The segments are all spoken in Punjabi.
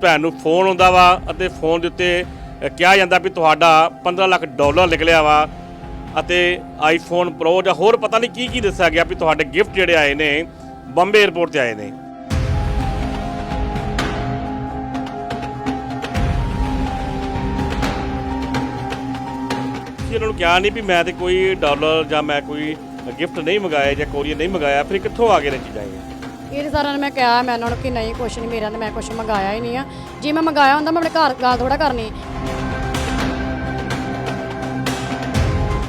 ਭੈਣ ਨੂੰ ਫੋਨ ਆਉਂਦਾ ਵਾ ਅਤੇ ਫੋਨ ਦੇ ਉੱਤੇ ਕਿਹਾ ਜਾਂਦਾ ਵੀ ਤੁਹਾਡਾ 15 ਲੱਖ ਡਾਲਰ ਨਿਕਲਿਆ ਵਾ ਅਤੇ ਆਈਫੋਨ ਪ੍ਰੋ ਜਾਂ ਹੋਰ ਪਤਾ ਨਹੀਂ ਕੀ ਕੀ ਦੱਸਿਆ ਗਿਆ ਵੀ ਤੁਹਾਡੇ ਗਿਫਟ ਜਿਹੜੇ ਆਏ ਨੇ, ਬੰਬੇ 에ਅਰਪੋਰਟ ਤੇ ਆਏ ਨੇ। ਇਹਨਾਂ ਨੂੰ ਕਿਹਾ ਨਹੀਂ ਵੀ ਮੈਂ ਤੇ ਕੋਈ ਡਾਲਰ ਜਾਂ ਮੈਂ ਕੋਈ ਗਿਫਟ ਨਹੀਂ ਮੰਗਾਇਆ ਜਾਂ ਕੋਰੀਅਰ ਨਹੀਂ ਮੰਗਾਇਆ, ਫਿਰ ਕਿੱਥੋਂ ਆ ਗਏ ਨੇ ਚੀਜ਼ਾਂ ਇਹ? ਇਹ ਸਾਰਿਆਂ ਨੂੰ ਮੈਂ ਕਿਹਾ ਮੈਂ ਉਹਨਾਂ ਨੂੰ ਕਿ ਨਹੀਂ ਕੁਛ ਨਹੀਂ ਮੇਰਾ ਤੇ ਮੈਂ ਕੁਛ ਮੰਗਾਇਆ ਹੀ ਨਹੀਂ ਆ। ਜੇ ਮੈਂ ਮੰਗਾਇਆ ਹੁੰਦਾ ਮੈਂ ਆਪਣੇ ਘਰ ਗੱਲ ਥੋੜਾ ਕਰਨੀ।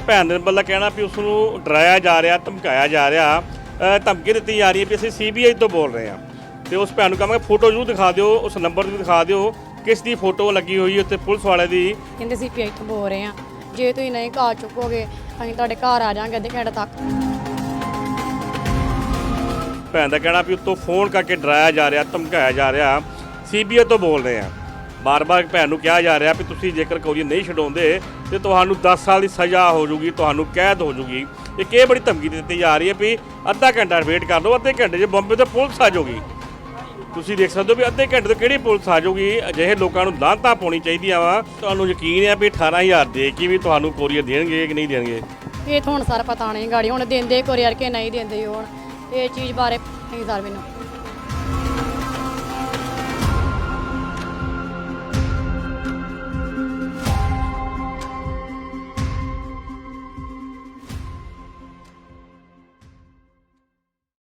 ਭੈਣ ਦੇ ਵੱਲੋਂ ਕਹਿਣਾ ਵੀ ਉਸ ਨੂੰ ਡਰਾਇਆ ਜਾ ਰਿਹਾ ਧਮਕਾਇਆ ਜਾ ਰਿਹਾ ਅ, ਧਮਕੀ ਦਿੱਤੀ ਜਾ ਰਹੀ ਹੈ ਵੀ ਅਸੀਂ ਸੀਬੀਆਈ ਤੋਂ ਬੋਲ ਰਹੇ ਹਾਂ। ਤੇ ਉਸ ਭੈਣ ਨੂੰ ਕਹਾਂਗੇ ਫੋਟੋ ਜ਼ਰੂਰ ਦਿਖਾ ਦਿਓ ਉਸ ਨੰਬਰ ਵੀ ਦਿਖਾ ਦਿਓ ਕਿਸ ਦੀ ਫੋਟੋ ਲੱਗੀ ਹੋਈ ਹੈ ਉੱਤੇ ਪੁਲਿਸ ਵਾਲੇ ਦੀ। ਕਹਿੰਦੇ ਸੀ ਪੀਆਈ ਤੋਂ ਬੋਲ ਰਹੇ ਆ ਜੇ ਤੁਸੀਂ ਨਹੀਂ ਘਰ ਚੁੱਕੋਗੇ ਅਸੀਂ ਤੁਹਾਡੇ ਘਰ ਆ ਜਾਾਂਗੇ ਅੱਧੇ ਘੰਟੇ ਤੱਕ। ਭੈਣ ਦਾ ਕਹਿਣਾ ਵੀ ਉੱਤੋਂ ਫੋਨ ਕਰਕੇ ਡਰਾਇਆ ਜਾ ਰਿਹਾ, ਧਮਕਾਇਆ ਜਾ ਰਿਹਾ। ਸੀਬੀਆਈ ਤੋਂ ਬੋਲ ਰਹੇ ਹਾਂ। ਬਾਰ-ਬਾਰ ਭੈਣ ਨੂੰ ਕਿਹਾ ਜਾ ਰਿਹਾ ਵੀ ਤੁਸੀਂ ਜੇਕਰ ਕੋਰੀਅਰ ਨਹੀਂ ਛਡਾਉਂਦੇ ਤੇ ਤੁਹਾਨੂੰ 10 ਸਾਲ ਦੀ ਸਜ਼ਾ ਹੋ ਜੂਗੀ, ਤੁਹਾਨੂੰ ਕੈਦ ਹੋ ਜੂਗੀ। ਇੱਕ ਇਹ ਬੜੀ ਧਮਕੀ ਦਿੱਤੀ ਜਾ ਰਹੀ ਹੈ ਵੀ ਅੱਧਾ ਘੰਟਾ ਵੇਟ ਕਰ ਲਓ, ਅੱਧੇ ਘੰਟੇ 'ਚ ਬੰਬੇ ਤੋਂ ਪੁਲਿਸ ਆ ਜਾਊਗੀ ਤੁਸੀਂ ਦੇਖ ਸਕਦੇ ਹੋ ਵੀ ਅੱਧੇ ਘੰਟੇ ਤੋਂ ਕਿਹੜੀ ਪੁਲਿਸ ਆ ਜਾਊਗੀ ਅਜਿਹੇ ਲੋਕਾਂ ਨੂੰ ਲਾਂਤਾਂ ਪਾਉਣੀ ਚਾਹੀਦੀਆਂ ਵਾ। ਤੁਹਾਨੂੰ ਯਕੀਨ ਹੈ ਵੀ 18000 ਦੇ ਕੇ ਵੀ ਤੁਹਾਨੂੰ ਕੋਰੀਅਰ ਦੇਣਗੇ ਕਿ ਨਹੀਂ ਦੇਣਗੇ? ਇਹ ਤਾਂ ਹੁਣ ਸਾਰਾ ਪਤਾ ਨਹੀਂ ਗਾੜੀ, ਹੁਣ ਦਿੰਦੇ ਕੋਰੀਅਰ ਕੇ ਨਹੀਂ ਦਿੰਦੇ ਹੁਣ। ਇਹ ਚੀਜ਼ ਬਾਰੇ ਨਹੀਂ ਸਰ ਮੈਨੂੰ।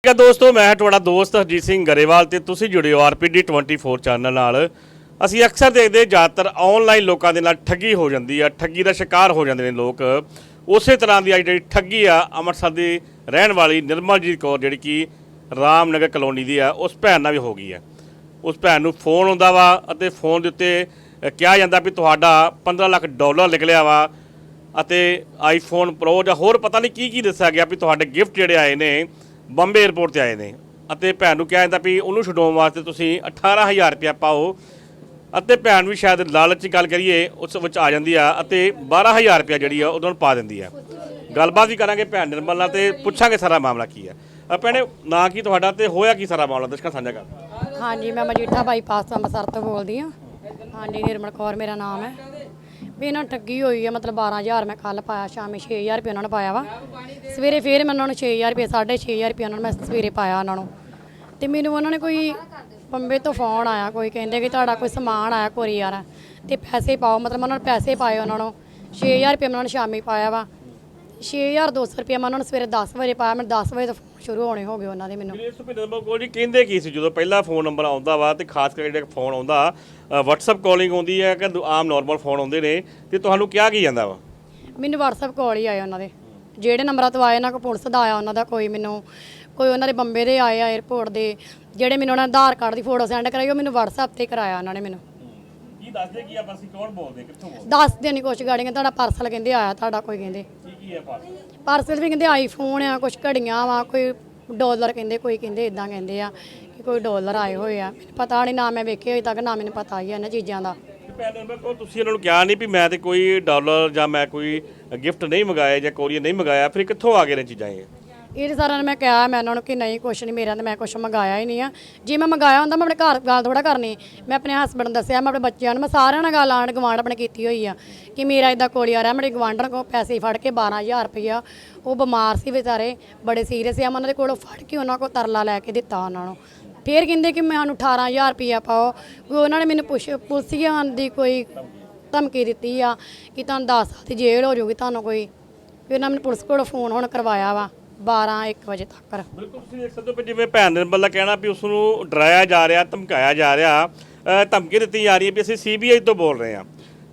ਠੀਕ ਹੈ ਦੋਸਤੋ, ਮੈਂ ਤੁਹਾਡਾ ਦੋਸਤ ਹਰਜੀਤ ਸਿੰਘ ਗਰੇਵਾਲ ਤੇ ਤੁਸੀਂ ਜੁੜੇ ਹੋ ਆਰਪੀਡੀ 24 ਚੈਨਲ ਨਾਲ। ਅਸੀਂ ਅਕਸਰ ਦੇਖਦੇ ਜ਼ਿਆਦਾਤਰ ਆਨਲਾਈਨ ਲੋਕਾਂ ਦੇ ਨਾਲ ਠੱਗੀ ਹੋ ਜਾਂਦੀ ਆ, ਠੱਗੀ ਦਾ ਸ਼ਿਕਾਰ ਹੋ ਜਾਂਦੇ ਨੇ ਲੋਕ। ਉਸੇ ਤਰ੍ਹਾਂ ਦੀ ਅੱਜ ਜਿਹੜੀ ਠੱਗੀ ਆ, ਅੰਮ੍ਰਿਤਸਰ ਦੀ ਰਹਿਣ ਵਾਲੀ ਨਿਰਮਲਜੀਤ ਕੌਰ ਜਿਹੜੀ ਕਿ ਰਾਮਨਗਰ ਕਲੋਨੀ ਦੀ ਆ ਉਸ ਭੈਣ ਨਾਲ ਵੀ ਹੋ ਗਈ ਹੈ। ਉਸ ਭੈਣ ਨੂੰ ਫੋਨ ਆਉਂਦਾ ਵਾ ਅਤੇ ਫੋਨ ਦੇ ਉੱਤੇ ਕਿਹਾ ਜਾਂਦਾ ਵੀ ਤੁਹਾਡਾ 15 ਲੱਖ ਡਾਲਰ ਨਿਕਲਿਆ ਵਾ ਅਤੇ ਆਈਫੋਨ ਪ੍ਰੋ ਜਾਂ ਹੋਰ ਪਤਾ ਨਹੀਂ ਕੀ ਕੀ ਦੱਸਿਆ ਗਿਆ ਵੀ ਤੁਹਾਡੇ ਗਿਫਟ ਜਿਹੜੇ ਆਏ ਨੇ, ਬੰਬੇ 에ਅਰਪੋਰਟ ਤੇ ਆਏ ਨੇ। ਅਤੇ ਭੈਣ ਨੂੰ ਕਿਹਾ ਜਾਂਦਾ ਵੀ ਉਹਨੂੰ ਛਡਾਉਣ ਵਾਸਤੇ ਤੁਸੀਂ 18000 ਰੁਪਇਆ ਪਾਓ। ਅਤੇ ਭੈਣ ਵੀ ਸ਼ਾਇਦ ਲਾਲਚ 'ਚ ਗੱਲ ਕਰੀਏ, ਉਸ ਵਿੱਚ ਆ ਜਾਂਦੀ ਆ ਅਤੇ 12000 ਰੁਪਇਆ ਜਿਹੜੀ ਆ ਉਹਨਾਂ ਨੂੰ ਪਾ ਦਿੰਦੀ ਆ। ਗੱਲਬਾਤ ਵੀ ਕਰਾਂਗੇ ਭੈਣ ਨਿਰਮਲ ਨਾਲ ਤੇ ਪੁੱਛਾਂਗੇ ਸਾਰਾ ਮਾਮਲਾ ਕੀ ਆ ਅ, ਭੈਣੇ ਨਾਂ ਕੀ ਤੁਹਾਡਾ ਤੇ ਹੋਇਆ ਕੀ ਸਾਰਾ ਮਾਮਲਾ? ਦਰਸ਼ਕਾਂ ਸਾਂਝਾ ਕਰ। ਹਾਂਜੀ ਮੈਂ ਮਜੀਠਾ ਬਾਈਪਾਸ ਤੋਂ ਅੰਮ੍ਰਿਤਸਰ ਤੋਂ ਬੋਲਦੀ ਹਾਂ। ਹਾਂਜੀ ਨਿਰਮਲ ਕੌਰ ਮੇਰਾ ਨਾਮ ਹੈ। ਵੀ ਇਹਨਾਂ ਨੂੰ ਠੱਗੀ ਹੋਈ ਹੈ ਮਤਲਬ 12000 ਮੈਂ ਕੱਲ ਪਾਇਆ ਸ਼ਾਮੀ 6000 ਰੁਪਏ ਉਹਨਾਂ ਨੂੰ ਪਾਇਆ ਵਾ। ਸਵੇਰੇ ਫੇਰ ਮੈਂ ਉਹਨਾਂ ਨੂੰ 6000 ਰੁਪਏ 6500 ਰੁਪਏ ਉਹਨਾਂ ਨੂੰ ਮੈਂ ਸਵੇਰੇ ਪਾਇਆ ਉਹਨਾਂ ਨੂੰ। ਤੇ ਮੈਨੂੰ ਉਹਨਾਂ ਨੇ ਕੋਈ ਬੰਬੇ ਤੋਂ ਫੋਨ ਆਇਆ ਕੋਈ ਕਹਿੰਦੇ ਕਿ ਤੁਹਾਡਾ ਕੋਈ ਸਮਾਨ ਆਇਆ ਕੋਰੀਅਰ ਤੇ ਪੈਸੇ ਪਾਓ ਮਤਲਬ ਮੈਂ ਉਹਨਾਂ ਨੂੰ ਪੈਸੇ ਪਾਏ ਉਹਨਾਂ ਨੂੰ। 6000 ਰੁਪਏ ਮੈਂ ਉਹਨਾਂ ਨੂੰ ਸ਼ਾਮੀ ਪਾਇਆ ਵਾ। 6200 ਰੁਪਏ ਮੈਂ ਉਹਨਾਂ ਨੂੰ ਸਵੇਰੇ 10 ਵਜੇ ਪਾਇਆ ਮੈਂ 10 ਵਜੇ ਤੋਂ phone ਸ਼ੁਰੂ ਹੋਣੇ ਹੋ ਗਏ ਉਹਨਾਂ ਦੇ ਮੈਨੂੰ। ਵੀਰੇ ਸੁਪਿੰਦਰ ਕੋਲ ਜੀ ਕਹਿੰਦੇ ਕੀ ਸੀ ਜਦੋਂ ਪਹਿਲਾ ਫੋਨ ਨੰਬਰ ਆਉਂਦਾ ਵਾ ਤੇ ਖਾਸ ਕਰਕੇ ਜਿਹੜਾ ਫੋਨ ਆਉਂਦਾ WhatsApp ਕਾਲਿੰਗ ਆਉਂਦੀ ਹੈ ਕਿ ਦੂ- ਆਮ ਨਾਰਮਲ ਫੋਨ ਆਉਂਦੇ ਨੇ ਤੇ ਤੁਹਾਨੂੰ ਕਿਹਾ ਕੀ ਜਾਂਦਾ ਵਾ? ਮੈਨੂੰ WhatsApp ਕਾਲ ਹੀ ਆਏ ਉਹਨਾਂ ਦੇ। ਜਿਹੜੇ ਨੰਬਰਾਂ ਤੋਂ ਆਏ ਨਾ ਕੋਈ ਪੁਲਿਸ ਦਾ ਆਇਆ ਉਹਨਾਂ ਦਾ ਕੋਈ ਮੈਨੂੰ ਕੋਈ ਉਹਨਾਂ ਦੇ ਬੰਬੇ ਦੇ ਆਏ ਆ 에어ਪੋਰਟ ਦੇ ਜਿਹੜੇ ਮੈਨੂੰ ਉਹਨਾਂ ਨੇ ਆਧਾਰ ਕਾਰਡ ਦੀ ਫੋਟੋ ਸੈਂਡ ਕਰਾਈ ਉਹ ਮੈਨੂੰ WhatsApp ਤੇ ਕਰਾਇਆ ਉਹਨਾਂ ਨੇ ਮੈਨੂੰ। ਕੀ ਦੱਸਦੇ ਕੀ ਆ ਅਸੀਂ ਕੌਣ ਬੋਲਦੇ? ਕਿੱਥੋਂ ਬੋਲਦੇ? ਦੱਸਦੇ ਨਹੀਂ ਕੁਛ ਗਾੜੀਆਂ ਤੁਹਾਡਾ ਪਾਰਸਲ ਕਹਿੰਦੇ ਆਇਆ ਤੁਹਾਡਾ ਕੋਈ ਕਹਿੰਦੇ। ਕੀ ਕੀ ਹੈ ਪਾਸ ਪਾਰਸਲ ਵੀ ਕਹਿੰਦੇ ਆਈਫੋਨ ਆ ਕੁਛ ਘੜੀਆਂ ਵਾ ਕੋਈ ਡਾਲਰ ਕਹਿੰਦੇ ਕੋਈ ਕਹਿੰਦੇ ਇਦਾਂ ਕਹਿੰਦੇ ਆ ਕਿ ਕੋਈ ਡਾਲਰ ਆਏ ਹੋਏ ਆ। ਮੈਨੂੰ ਪਤਾ ਨਹੀਂ ਨਾ ਮੈਂ ਵੇਖੇ ਹੋਏ ਤੱਕ ਨਾ ਮੈਨੂੰ ਪਤਾ ਹੀ ਆ ਇਹਨਾਂ ਚੀਜ਼ਾਂ ਦਾ। ਭੈਣ ਨੰਬਰ ਕੋਲ ਤੁਸੀਂ ਇਹਨਾਂ ਨੂੰ ਕਿਹਾ ਨਹੀਂ ਵੀ ਮੈਂ ਤੇ ਕੋਈ ਡਾਲਰ ਜਾਂ ਮੈਂ ਕੋਈ ਗਿਫਟ ਨਹੀਂ ਮੰਗਾਇਆ ਜਾਂ ਕੋਰੀਅਰ ਨਹੀਂ ਮੰਗਾਇਆ ਫਿਰ ਕਿੱਥੋਂ ਆ ਗਏ ਨੇ ਚੀਜ਼ਾਂ ਇਹ? ਇਹ ਤਾਂ ਸਾਰਿਆਂ ਨੇ ਮੈਂ ਕਿਹਾ, ਮੈਂ ਉਹਨਾਂ ਨੂੰ ਕਿ ਨਹੀਂ, ਕੁਛ ਨਹੀਂ, ਮੇਰਾ ਤਾਂ ਮੈਂ ਕੁਛ ਮੰਗਾਇਆ ਹੀ ਨਹੀਂ ਆ। ਜੇ ਮੈਂ ਮੰਗਾਇਆ ਹੁੰਦਾ, ਮੈਂ ਆਪਣੇ ਘਰ ਗੱਲ ਥੋੜਾ ਕਰਨੀ। ਮੈਂ ਆਪਣੇ ਹਸਬੰਡ ਨੂੰ ਦੱਸਿਆ, ਮੈਂ ਆਪਣੇ ਬੱਚਿਆਂ ਨੂੰ, ਮੈਂ ਸਾਰਿਆਂ ਨਾਲ ਗੱਲ ਆਂਢ ਗਵਾਂਢ ਆਪਣੇ ਕੀਤੀ ਹੋਈ ਆ ਕਿ ਮੇਰਾ ਇਦਾਂ ਕੋਲੀ ਆ ਰਿਹਾ ਮੇਰੇ ਗਵਾਂਢਣ ਕੋਲ ਪੈਸੇ ਫੜ ਕੇ 12000 ਰੁਪਇਆ। ਉਹ ਬਿਮਾਰ ਸੀ ਵਿਚਾਰੇ, ਬੜੇ ਸੀਰੀਅਸ ਆ ਮੈਂ ਉਹਨਾਂ ਦੇ ਕੋਲੋਂ ਫੜ ਕੇ ਉਹਨਾਂ ਕੋਲ ਤਰਲਾ ਲੈ ਕੇ ਦਿੱਤਾ ਉਹਨਾਂ ਨੂੰ। ਫੇਰ ਕਹਿੰਦੇ ਕਿ ਮੈਂ ਮੈਨੂੰ 18000 ਰੁਪਇਆ ਪਾਓ। ਕੋਈ ਉਹਨਾਂ ਨੇ ਮੈਨੂੰ ਪੁੱਛ, ਪੁਲਿਸੀਆਂ ਦੀ ਕੋਈ ਧਮਕੀ ਦਿੱਤੀ ਆ ਕਿ ਤੁਹਾਨੂੰ 10 ਸਾਲ ਦੀ ਜੇਲ੍ਹ ਹੋ ਜਾਊਗੀ, ਤੁਹਾਨੂੰ ਕੋਈ। ਫਿਰ ਉਹਨਾਂ ਮੈਨੂੰ ਪੁਲਿਸ ਕੋਲ ਫੋਨ ਹੁਣ ਕਰਵਾਇਆ ਵਾ। 12 1 ਵਜੇ ਤੱਕ। ਬਿਲਕੁਲ ਤੁਸੀਂ ਦੇਖ ਸਕਦੇ ਹੋ ਵੀ ਜਿਵੇਂ ਭੈਣ ਦੇ ਵੱਲੋਂ ਕਹਿਣਾ ਵੀ ਉਸ ਨੂੰ ਡਰਾਇਆ ਜਾ ਰਿਹਾ ਧਮਕਾਇਆ ਜਾ ਰਿਹਾ ਅ, ਧਮਕੀ ਦਿੱਤੀ ਜਾ ਰਹੀ ਹੈ ਵੀ ਅਸੀਂ ਸੀਬੀਆਈ ਤੋਂ ਬੋਲ ਰਹੇ ਹਾਂ।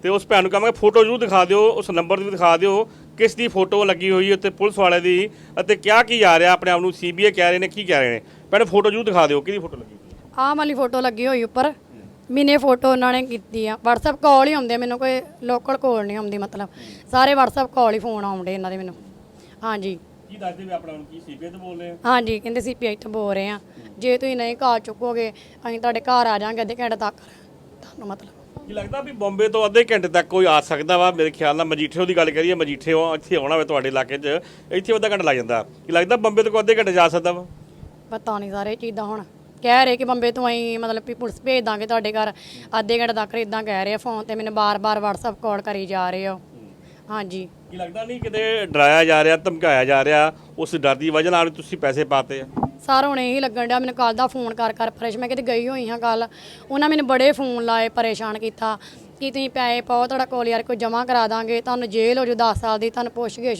ਤੇ ਉਸ ਭੈਣ ਨੂੰ ਕਹਾਂਗੇ ਫੋਟੋ ਜ਼ਰੂਰ ਦਿਖਾ ਦਿਓ ਉਸ ਨੰਬਰ ਤੇ ਵੀ ਦਿਖਾ ਦਿਓ ਕਿਸ ਦੀ ਫੋਟੋ ਲੱਗੀ ਹੋਈ ਹੈ ਉੱਤੇ ਪੁਲਿਸ ਵਾਲੇ ਦੀ ਅਤੇ ਕਿਹਾ ਕੀ ਜਾ ਰਿਹਾ ਆਪਣੇ ਆਪ ਨੂੰ ਸੀਬੀਆਈ ਕਹਿ ਰਹੇ ਨੇ ਕੀ ਕਹਿ ਰਹੇ ਨੇ। ਭੈਣ ਫੋਟੋ ਜ਼ਰੂਰ ਦਿਖਾ ਦਿਓ ਕਿਹਦੀ ਫੋਟੋ ਲੱਗੀ ਹੋਈ ਹੈ? ਆਹ ਵਾਲੀ ਫੋਟੋ ਲੱਗੀ ਹੋਈ ਉੱਪਰ ਮੈਨੇ ਫੋਟੋ ਉਹਨਾਂ ਨੇ ਕੀਤੀ ਆ। WhatsApp ਕਾਲ ਹੀ ਆਉਂਦੇ ਆ ਮੈਨੂੰ ਕੋਈ ਲੋਕਲ ਕਾਲ ਨਹੀਂ ਆਉਂਦੀ ਮਤਲਬ। ਸਾਰੇ WhatsApp ਕਾਲ ਹੀ ਫੋਨ ਆਉਂਦੇ ਇਹਨਾਂ ਦੇ ਮੈਨੂੰ। ਹਾਂਜੀ। ਕੀ ਦੱਸਦੇ ਵੀ ਆਪਣਾ ਕੀ ਸੀਬੀਆਈ ਤੋਂ ਬੋਲ ਰਹੇ ਆ ਹਾਂਜੀ ਕਹਿੰਦੇ ਸੀ ਪੀਆਈ ਤੋਂ ਬੋਲ ਰਹੇ ਆ ਜੇ ਤੁਸੀਂ ਨਹੀਂ ਘਰ ਚੁੱਕੋਗੇ ਅਸੀਂ ਤੁਹਾਡੇ ਘਰ ਆ ਜਾਾਂਗੇ ਅੱਧੇ ਘੰਟੇ ਤੱਕ। ਤੁਹਾਨੂੰ ਮਤਲਬ। ਕੀ ਲੱਗਦਾ ਵੀ ਬੰਬੇ ਤੋਂ ਅੱਧੇ ਘੰਟੇ ਤੱਕ ਕੋਈ ਆ ਸਕਦਾ ਵਾ? ਮੇਰੇ ਖਿਆਲ ਨਾਲ ਮਜੀਠੇ ਦੀ ਗੱਲ ਕਰੀਏ ਮਜੀਠੇ ਇੱਥੇ ਆਉਣਾ ਹੋਵੇ ਤੁਹਾਡੇ ਇਲਾਕੇ 'ਚ ਇੱਥੇ ਅੱਧਾ ਘੰਟਾ ਲੱਗ ਜਾਂਦਾ। ਕੀ ਲੱਗਦਾ ਬੰਬੇ ਤੋਂ ਕੋਈ ਅੱਧੇ ਘੰਟੇ ਜਾ ਸਕਦਾ ਵਾ? ਪਤਾ ਨਹੀਂ ਸਾਰੇ ਚੀਜ਼ਾਂ ਹੁਣ। ਕਹਿ ਰਹੇ ਕਿ ਬੰਬੇ ਤੋਂ ਅਸੀਂ ਮਤਲਬ ਵੀ ਪੁਲਿਸ ਭੇਜ ਦਾਂਗੇ ਤੁਹਾਡੇ ਘਰ। ਅੱਧੇ ਘੰਟੇ ਤੱਕ ਇਦਾਂ ਕਹਿ ਰਹੇ ਆ ਫੋਨ ਤੇ ਮੈਨੂੰ ਬਾਰ-ਬਾਰ WhatsApp ਕਾਲ ਕਰੀ ਜਾ ਰਹੇ ਹੋ ਹਾਂਜੀ। ਕੀ ਲੱਗਦਾ ਨਹੀਂ ਕਿਤੇ ਡਰਾਇਆ ਜਾ ਰਿਹਾ ਧਮਕਾਇਆ ਜਾ ਰਿਹਾ ਉਸ ਡਰ ਦੀ ਵਜ੍ਹਾ ਨਾਲ ਤੁਸੀਂ ਪੈਸੇ ਪਾਤੇ ਆ? ਸਰ ਹੁਣ ਇਹੀ ਲੱਗਣ ਡਿਆ ਮੈਨੂੰ ਕੱਲ ਦਾ ਫੋਨ ਕਰ ਕਰ ਪਰੇਸ਼ ਮੈਂ ਕਿਤੇ ਗਈ ਹੋਈ ਹਾਂ ਕੱਲ ਉਹਨਾਂ ਮੈਨੂੰ ਬੜੇ ਫੋਨ ਲਾਏ ਪਰੇਸ਼ਾਨ ਕੀਤਾ ਕਿ ਤੁਸੀਂ ਪੈਸੇ ਪਾਓ ਤੁਹਾਡਾ ਕੋਲ ਯਾਰ ਕੋਈ ਜਮ੍ਹਾਂ ਕਰਾ ਦਾਂਗੇ ਤੁਹਾਨੂੰ ਜੇਲ੍ਹ ਹੋ ਜੂ 10 ਸਾਲ ਦੀ ਤੁਹਾਨੂੰ ਪੁੱਛ ਗਏ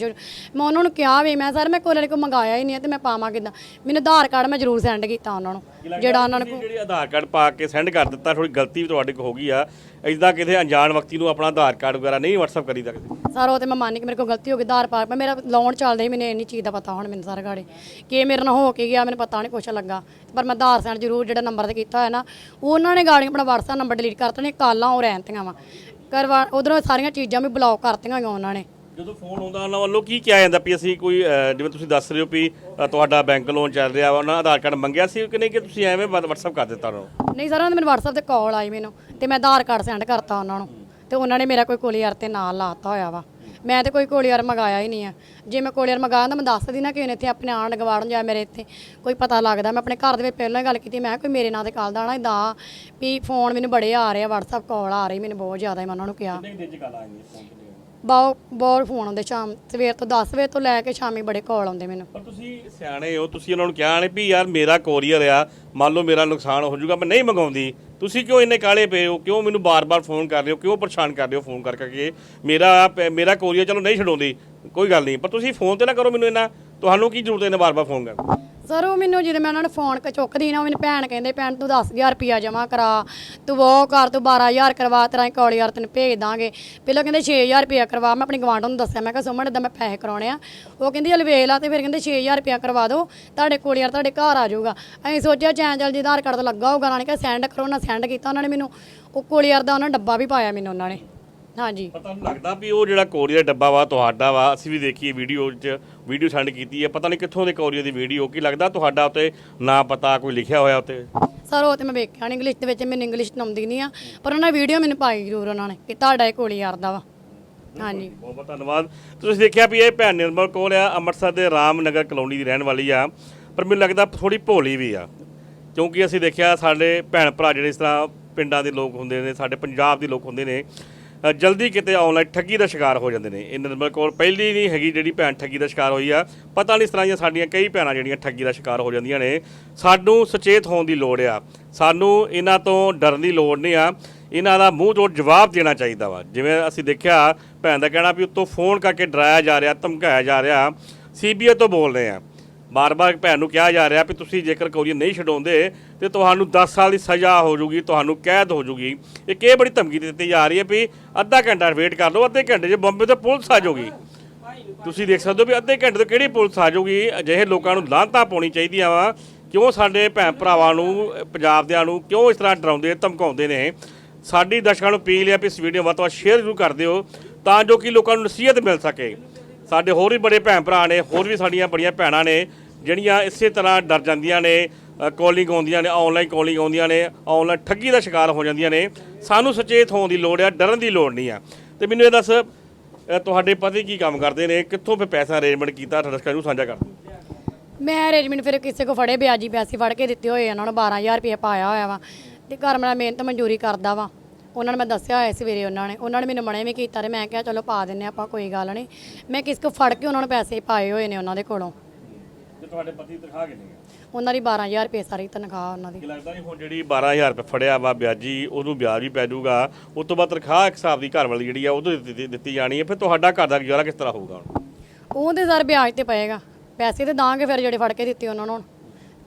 ਮੈਂ ਉਹਨਾਂ ਨੂੰ ਕਿਹਾ ਵੀ ਮੈਂ ਸਰ ਮੈਂ ਕੋਲ ਕੋ ਮੰਗਾਇਆ ਹੀ ਨਹੀਂ ਹੈ ਤੇ ਮੈਂ ਪਾਵਾਂ ਕਿੱਦਾਂ? ਮੈਨੂੰ ਆਧਾਰ ਕਾਰਡ ਮੈਂ ਜ਼ਰੂਰ ਸੈਂਡ ਕੀਤਾ ਉਹਨਾਂ ਨੂੰ ਜਿਹੜਾ ਉਹਨਾਂ ਨੂੰ ਜਿਹੜੀ ਆਧਾਰ ਕਾਰਡ ਪਾ ਕੇ ਸੈਂਡ ਕਰ ਦਿੱਤਾ ਥੋੜੀ ਗਲਤੀ ਵੀ ਤੁਹਾਡੇ ਕੋਲ ਹੋ ਗਈ ਆ। ਇਦਾਂ ਕਿਸੇ ਅਣਜਾਣ ਵਿਅਕਤੀ ਨੂੰ ਆਪਣਾ ਆਧਾਰ ਕਾਰਡ ਵਗੈਰਾ ਨਹੀਂ WhatsApp ਕਰੀ ਸਕਦੇ ਸਰ ਉਹ ਤੇ ਮੈਂ ਮੰਨ ਕਿ ਮੇਰੇ ਕੋਲ ਗਲਤੀ ਹੋ ਗਈ, ਆਧਾਰ ਪਾਰ ਮੇਰਾ ਲੋਨ ਚੱਲਦਾ ਹੀ ਮੈਨੂੰ ਇੰਨੀ ਚੀਜ਼ ਦਾ ਪਤਾ ਹੁਣ ਮੈਨੂੰ ਸਾਰਾ ਗਾੜੇ। ਕਿ ਮੇਰੇ ਨਾਲ ਹੋ ਕੇ ਗਿਆ, ਮੈਨੂੰ ਪਤਾ ਨਹੀਂ ਕੁਛ ਲੱਗਾ। ਪਰ ਮੈਂ ਆਧਾਰ ਸੈਂਡ ਜ਼ਰੂਰ ਜਿਹੜਾ ਨੰਬਰ ਤੇ ਕੀਤਾ ਹੋਇਆ ਨਾ, ਉਹਨਾਂ ਨੇ ਗਾੜੀ ਆਪਣਾ WhatsApp ਨੰਬਰ ਡਿਲੀਟ ਕਰਤਾ ਨੇ ਕਾਲਾਂ ਉਹ ਰਹਿੰਦੀਆਂ ਵਾ। ਕਰਵਾ ਉਧਰੋਂ ਸਾਰੀਆਂ ਚੀਜ਼ਾਂ ਵੀ ਬਲੌਕ ਕਰਤੀਆਂ ਹੋਈਆਂ ਉਹਨਾਂ ਨੇ। ਜਦੋਂ ਫੋਨ ਆਉਂਦਾ ਉਹਨਾਂ ਵੱਲੋਂ ਕੀ ਕਿਹਾ ਜਾਂਦਾ ਵੀ ਅਸੀਂ ਕੋਈ ਅਹ, ਜਿਵੇਂ ਤੁਸੀਂ ਦੱਸ ਰਹੇ ਹੋ ਵੀ ਤੁਹਾਡਾ ਬੈਂਕ ਲੋਨ ਚੱਲ ਰਿਹਾ ਵਾ ਉਹਨਾਂ ਆਧਾਰ ਕਾਰਡ ਮੰਗਿਆ ਸੀ ਕਿ ਨਹੀਂ ਕਿ ਤੁਸੀਂ ਐਵੇਂ WhatsApp ਕਰ ਦਿੱਤਾ ਉਹਨਾਂ ਨੂੰ? ਨਹੀਂ ਸਰ ਉਹਨਾਂ ਨੇ ਮੈਨੂੰ WhatsApp ਤੇ ਕਾਲ ਆਈ ਮੈਨੂੰ ਤੇ ਮੈਂ ਆਧਾਰ ਕਾਰਡ ਸੈਂਡ ਕਰਤਾ ਉਹਨਾਂ ਨੂੰ ਤੇ ਉਹਨਾਂ ਨੇ ਮੇਰਾ ਕੋਈ ਕੋਲੀਅਰ ਤੇ ਨਾਲ ਲਾਤਾ ਹੋਇਆ ਵਾ। ਮੈਂ ਤੇ ਕੋਈ ਕੋਲੀਅਰ ਮੰਗਾਇਆ ਹੀ ਨਹੀਂ ਆ। ਜੇ ਮੈਂ ਕੋਲੀਅਰ ਮੰਗਾਇਆ ਤਾਂ ਮੈਂ ਦੱਸਦੀ ਨਾ ਕਿ ਇਹਨੇ ਇੱਥੇ ਆਪਣੇ ਆਣ ਗਵਾੜਨ ਜਾਂ ਮੇਰੇ ਇੱਥੇ ਕੋਈ ਪਤਾ ਲੱਗਦਾ। ਮੈਂ ਆਪਣੇ ਘਰ ਦੇ ਵਿੱਚ ਪਹਿਲਾਂ ਹੀ ਗੱਲ ਕੀਤੀ ਮੈਂ ਕਿਹਾ ਕੋਈ ਮੇਰੇ ਨਾਂ ਤੇ ਕਾਲ ਦਾ ਨਾ ਇਦਾਂ ਵੀ ਫੋਨ ਮੈਨੂੰ ਬੜੇ ਆ ਰਹੇ ਆ WhatsApp ਕਾਲ ਆ ਰਹੀ ਮੈਨੂੰ ਬਹੁਤ ਜ਼ਿਆਦਾ ਹੀ ਮੈਂ ਉਹਨਾਂ ਨੂੰ ਕਿਹਾ। ਨਹੀਂ ਦਿਨ ਚ ਗੱਲ ਆਏਗੀ ਫੋਨ ਤੇ? ਬਹੁਤ ਬਹੁਤ ਫੋਨ ਆਉਂਦੇ ਸ਼ਾਮ, ਸਵੇਰ ਤੋਂ 10 ਵਜੇ ਤੋਂ ਲੈ ਕੇ ਸ਼ਾਮੀ ਬੜੇ ਕਾਲ ਆਉਂਦੇ ਮੈਨੂੰ। ਪਰ ਤੁਸੀਂ ਸਿਆਣੇ ਹੋ, ਤੁਸੀਂ ਉਹਨਾਂ ਨੂੰ ਕਿਹਾ ਨਹੀਂ ਵੀ ਯਾਰ ਮੇਰਾ ਕੋਰੀਅਰ ਆ, ਮੰਨ ਲਓ ਮੇਰਾ ਨੁਕਸਾਨ ਹੋ ਜਾਊਗਾ, ਮੈਂ ਨਹੀਂ ਮੰਗਾਉਂਦੀ। ਤੁਸੀਂ ਕਿਉਂ ਇੰਨੇ ਕਾਲੇ ਪਏ ਹੋ? ਕਿਉਂ ਮੈਨੂੰ ਬਾਰ-ਬਾਰ ਫੋਨ ਕਰ ਰਹੇ ਹੋ? ਕਿਉਂ ਪਰੇਸ਼ਾਨ ਕਰ ਰਹੇ ਹੋ ਫੋਨ ਕਰ ਕਰਕੇ ਮੇਰਾ ਮੇਰਾ ਕੋਰੀਅਰ ਚਲੋ ਨਹੀਂ ਛਡਾਉਂਦੀ, ਕੋਈ ਗੱਲ ਨਹੀਂ। ਪਰ ਤੁਸੀਂ ਫੋਨ ਤੇ ਨਾ ਕਰੋ ਮੈਨੂੰ ਇੰਨਾ। ਤੁਹਾਨੂੰ ਕੀ ਜ਼ਰੂਰਤ ਹੈ ਇੰਨਾ ਬਾਰ-ਬਾਰ ਫੋਨ ਕਰਨ ਸਰ, ਉਹ ਮੈਨੂੰ ਜਦੋਂ ਮੈਂ ਉਹਨਾਂ ਨੂੰ ਫੋਨ ਕ, ਚੁੱਕਦੀ ਨਾ, ਉਹ ਮੈਨੂੰ ਭੈਣ ਕਹਿੰਦੇ, ਭੈਣ, ਤੂੰ 10000 ਰੁਪਿਆ ਜਮ੍ਹਾਂ ਕਰਾ। ਤੂੰ ਉਹ ਕਰ, ਤੂੰ 12000 ਕਰਵਾ, ਤੇਰਾ ਕੌੜੀ ਯਾਰ ਤੈਨੂੰ ਭੇਜ ਦਾਂਗੇ। ਪਹਿਲਾਂ ਕਹਿੰਦੇ 6000 ਰੁਪਿਆ ਕਰਵਾ, ਮੈਂ ਆਪਣੀ ਗਵਾਂਢ ਨੂੰ ਦੱਸਿਆ। ਮੈਂ ਕਿਹਾ, ਸੁਮਨ ਇਦਾਂ ਮੈਂ ਪੈਸੇ ਕਰਾਉਣੇ ਆ। ਉਹ ਕਹਿੰਦੀ ਚਲ ਵੇਖ ਲਾ ਤੇ ਫਿਰ ਕਹਿੰਦੇ 6000 ਰੁਪਿਆ ਕਰਵਾ ਦਿਓ ਤੁਹਾਡੇ ਕੋਲ ਯਾਰ ਤੁਹਾਡੇ ਘਰ ਆ ਜਾਊਗਾ। ਅਸੀਂ ਸੋਚਿਆ, ਚੈਨ ਜਲ ਜੀ ਆਧਾਰ ਕਾਰਡ ਤਾਂ ਲੱਗਾ ਹੋਊਗਾ ਉਹਨਾਂ ਨੇ ਕਿਹਾ ਸੈਂਡ ਕਰੋ ਨਾ ਸੈਂਡ ਕੀਤਾ, ਉਹਨਾਂ ਨੇ ਮੈਨੂੰ, ਉਹ ਕੋਲ ਯਾਰ ਦਾ ਉਹਨਾਂ ਡੱਬਾ ਵੀ ਪਾਇਆ ਮੈਨੂੰ, ਉਹਨਾਂ ਨੇ। ਹਾਂਜੀ। ਪਤਾ ਨਹੀਂ ਲੱਗਦਾ ਵੀ ਉਹ ਜਿਹੜਾ ਕੋਰੀਅਰ ਡੱਬਾ ਵਾ ਤੁਹਾਡਾ ਵਾ ਅਸੀਂ ਵੀ ਦੇਖੀਏ ਵੀਡੀਓ 'ਚ ਵੀਡੀਓ ਸੈਂਡ ਕੀਤੀ ਹੈ ਪਤਾ ਨਹੀਂ ਕਿੱਥੋਂ ਦੇ ਕੋਰੀਅਰ ਦੀ ਵੀਡੀਓ ਕੀ ਲੱਗਦਾ ਤੁਹਾਡਾ ਉੱਤੇ ਨਾਂ ਪਤਾ ਕੋਈ ਲਿਖਿਆ ਹੋਇਆ ਉੱਤੇ? ਸਰ ਉਹ ਤੇ ਮੈਂ ਵੇਖਿਆ ਨਹੀਂ ਇੰਗਲਿਸ਼ ਦੇ ਵਿੱਚ ਮੈਨੂੰ ਇੰਗਲਿਸ਼ ਆਉਂਦੀ ਨਹੀਂ ਆ ਪਰ ਉਹਨਾਂ ਵੀਡੀਓ ਮੈਨੂੰ ਪਾਈ ਜ਼ਰੂਰ ਉਹਨਾਂ ਨੇ ਕਿ ਤੁਹਾਡਾ ਇਹ ਕੋਲ ਯਾਰ ਦਾ ਵਾ। ਹਾਂਜੀ। ਬਹੁਤ ਬਹੁਤ ਧੰਨਵਾਦ। ਤੁਸੀਂ ਦੇਖਿਆ ਵੀ ਇਹ ਭੈਣ ਨਿਰਮਲ ਕੌਰ ਆ ਅੰਮ੍ਰਿਤਸਰ ਦੇ ਰਾਮਨਗਰ ਕਲੋਨੀ ਦੀ ਰਹਿਣ ਵਾਲੀ ਆ ਪਰ ਮੈਨੂੰ ਲੱਗਦਾ ਥੋੜੀ ਭੋਲੀ ਵੀ ਆ ਕਿਉਂਕਿ ਅਸੀਂ ਦੇਖਿਆ ਸਾਡੇ ਭੈਣ ਭਰਾ ਜਿਹੜੇ ਇਸ ਤਰ੍ਹਾਂ ਪਿੰਡਾਂ ਦੇ ਲੋਕ ਹੁੰਦੇ ਨੇ ਸਾਡੇ ਪੰਜਾਬ ਦੇ ਲੋਕ ਹੁੰਦੇ ਨੇ ਜਲਦੀ ਕਿਤੇ ਆਨਲਾਈਨ ਠੱਗੀ ਦਾ ਸ਼ਿਕਾਰ ਹੋ ਜਾਂਦੇ ਨੇ। ਇਹਨਾਂ ਨਿਰਮਲ ਕੌਰ ਪਹਿਲੀ ਨਹੀਂ ਹੈਗੀ ਜਿਹੜੀ ਭੈਣ ਠੱਗੀ ਦਾ ਸ਼ਿਕਾਰ ਹੋਈ ਆ। ਪਤਾ ਨਹੀਂ ਇਸ ਤਰ੍ਹਾਂ ਦੀਆਂ ਸਾਡੀਆਂ ਕਈ ਭੈਣਾਂ ਜਿਹੜੀਆਂ ਠੱਗੀ ਦਾ ਸ਼ਿਕਾਰ ਹੋ ਜਾਂਦੀਆਂ ਨੇ। ਸਾਨੂੰ ਸੁਚੇਤ ਹੋਣ ਦੀ ਲੋੜ ਆ। ਸਾਨੂੰ ਇਹਨਾਂ ਤੋਂ ਡਰਨ ਦੀ ਲੋੜ ਨਹੀਂ ਆ। ਇਹਨਾਂ ਦਾ ਮੂੰਹ ਤੋਂ ਜਵਾਬ ਦੇਣਾ ਚਾਹੀਦਾ ਵਾ। ਜਿਵੇਂ ਅਸੀਂ ਦੇਖਿਆ, ਭੈਣ ਦਾ ਕਹਿਣਾ ਵੀ ਉੱਤੋਂ ਫੋਨ ਕਰਕੇ ਡਰਾਇਆ ਜਾ ਰਿਹਾ, ਧਮਕਾਇਆ ਜਾ ਰਿਹਾ। ਸੀਬੀਆਈ ਤੋਂ ਬੋਲ ਰਹੇ ਆ। ਬਾਰ-ਬਾਰ ਭੈਣ ਨੂੰ ਕਿਹਾ ਜਾ ਰਿਹਾ ਵੀ ਤੁਸੀਂ ਜੇਕਰ ਕੋਰੀਅਰ ਨਹੀਂ ਛਡਾਉਂਦੇ, ਤੇ ਤੁਹਾਨੂੰ 10 ਸਾਲ ਦੀ ਸਜ਼ਾ ਹੋ ਜਾਊਗੀ ਤੁਹਾਨੂੰ ਕੈਦ ਹੋ ਜੂਗੀ। ਇੱਕ ਇਹ ਬੜੀ ਧਮਕੀ ਦਿੱਤੀ ਜਾ ਰਹੀ ਹੈ ਵੀ ਅੱਧਾ ਘੰਟਾ ਵੇਟ ਕਰ ਲਓ, ਅੱਧੇ ਘੰਟੇ 'ਚ ਬੰਬੇ ਤੋਂ ਪੁਲਿਸ ਆ ਜਾਊਗੀ ਤੁਸੀਂ ਦੇਖ ਸਕਦੇ ਹੋ ਵੀ ਅੱਧੇ ਘੰਟੇ ਤੋਂ ਕਿਹੜੀ ਪੁਲਿਸ ਆ ਜਾਊਗੀ ਅਜਿਹੇ ਲੋਕਾਂ ਨੂੰ ਲਾਂਤਾਂ ਪਾਉਣੀ ਚਾਹੀਦੀਆਂ ਵਾ। ਕਿਉਂ ਸਾਡੇ ਭੈਣ ਭਰਾਵਾਂ ਨੂੰ ਅਹ ਪੰਜਾਬ ਦਿਆਂ ਨੂੰ ਕਿਉਂ ਇਸ ਤਰ੍ਹਾਂ ਡਰਾਉਂਦੇ, ਧਮਕਾਉਂਦੇ ਨੇ? ਸਾਡੀ ਦਰਸ਼ਕਾਂ ਨੂੰ ਅਪੀਲ ਹੈ ਵੀ ਇਸ ਵੀਡੀਓ ਵੱਧ ਤੋਂ ਵੱਧ ਸ਼ੇਅਰ ਜ਼ਰੂਰ ਕਰ ਦਿਓ, ਤਾਂ ਜੋ ਕਿ ਲੋਕਾਂ ਨੂੰ ਨਸੀਹਤ ਮਿਲ ਸਕੇ। ਸਾਡੇ ਹੋਰ ਵੀ ਬੜੇ ਭੈਣ ਭਰਾ ਨੇ, ਹੋਰ ਵੀ ਸਾਡੀਆਂ ਬੜੀਆਂ ਭੈਣਾਂ ਨੇ, ਜਿਹੜੀਆਂ ਇਸੇ ਤਰ੍ਹਾਂ ਡਰ ਜਾਂਦੀਆਂ ਨੇ ਕਾਲਿੰਗ ਆਉਂਦੀਆਂ ਨੇ ਆਨਲਾਈਨ ਕਾਲਿੰਗ ਆਉਂਦੀਆਂ ਨੇ ਆਨਲਾਈਨ ਠੱਗੀ ਦਾ ਸ਼ਿਕਾਰ ਹੋ ਜਾਂਦੀਆਂ ਨੇ। ਸਾਨੂੰ ਸੁਚੇਤ ਹੋਣ ਦੀ ਲੋੜ ਆ, ਡਰਨ ਦੀ ਲੋੜ ਨਹੀਂ ਆ। ਤੇ ਮੈਨੂੰ ਇਹ ਦੱਸ ਤੁਹਾਡੇ ਪਤੀ ਕੀ ਕੰਮ ਕਰਦੇ ਨੇ, ਕਿੱਥੋਂ ਫਿਰ ਪੈਸਾ ਅਰੇਂਜਮੈਂਟ ਕੀਤਾ ਦਰਸ਼ਕਾਂ ਨੂੰ ਸਾਂਝਾ ਕਰ। ਮੈਂ ਅਰੇਂਜਮੈਂਟ ਫਿਰ ਕਿਸੇ ਕੋ ਫੜੇ, ਵਿਆਜੀ ਪੈਸੇ ਫੜ ਕੇ ਦਿੱਤੇ ਹੋਏ ਆ, ਉਹਨਾਂ ਨੂੰ 12000 ਰੁਪਏ ਪਾਇਆ ਹੋਇਆ ਵਾ। ਤੇ ਘਰ ਮੇਰਾ ਮਿਹਨਤ ਮਨਜ਼ੂਰੀ ਕਰਦਾ ਵਾ। ਉਹਨਾਂ ਨੇ ਮੈਂ ਦੱਸਿਆ ਹੋਇਆ ਸਵੇਰੇ ਉਹਨਾਂ ਨੇ ਉਹਨਾਂ ਨੇ ਮੈਨੂੰ ਮਣੇ ਵੀ ਕੀਤਾ ਤੇ ਮੈਂ ਕਿਹਾ ਚਲੋ ਪਾ ਦਿੰਨੇ ਆਪਾਂ ਕੋਈ ਗੱਲ ਨਹੀਂ। ਮੈਂ ਕਿਸ ਕੋ ਫੜ ਕੇ ਉਹਨਾਂ ਨੂੰ ਪੈਸੇ ਪਾਏ ਹੋਏ ਨੇ ਉਹਨਾਂ ਦੇ ਕੋਲੋਂ। ਤੇ ਤੁਹਾਡੇ ਪਤੀ ਤਨਖਾਹ ਕਿੰਨੀ ਹੈ ਉਹਨਾਂ ਦੀ 12000 ਰੁਪਏ ਸਾਰੀ ਤਨਖਾਹ ਉਹਨਾਂ ਦੀ। ਕੀ ਲੱਗਦਾ ਨਹੀਂ ਹੁਣ ਜਿਹੜੀ 12000 ਰੁਪਏ ਫੜਿਆ ਵਾ ਵਿਆਜੀ ਉਹਨੂੰ ਵਿਆਜ ਵੀ ਪੈ ਜਾਊਗਾ। ਉਸ ਤੋਂ ਬਾਅਦ ਤਨਖਾਹ ਇੱਕ ਹਿਸਾਬ ਦੀ ਘਰ ਵਾਲੀ ਜਿਹੜੀ ਆ ਉਹ ਤੋਂ ਦਿੱਤੀ ਦਿੱਤੀ ਜਾਣੀ ਹੈ ਫਿਰ ਤੁਹਾਡਾ ਘਰ ਦਾ ਗੁਜ਼ਾਰਾ ਕਿਸ ਤਰ੍ਹਾਂ ਹੋਊਗਾ ਹੁਣ? ਉਹ ਤੇ ਸਰ ਵਿਆਜ ਤੇ ਪਏਗਾ। ਪੈਸੇ ਤੇ ਦਾਂਗੇ ਫਿਰ ਜਿਹੜੇ ਫੜ ਕੇ ਦਿੱਤੇ ਉਹਨਾਂ ਨੂੰ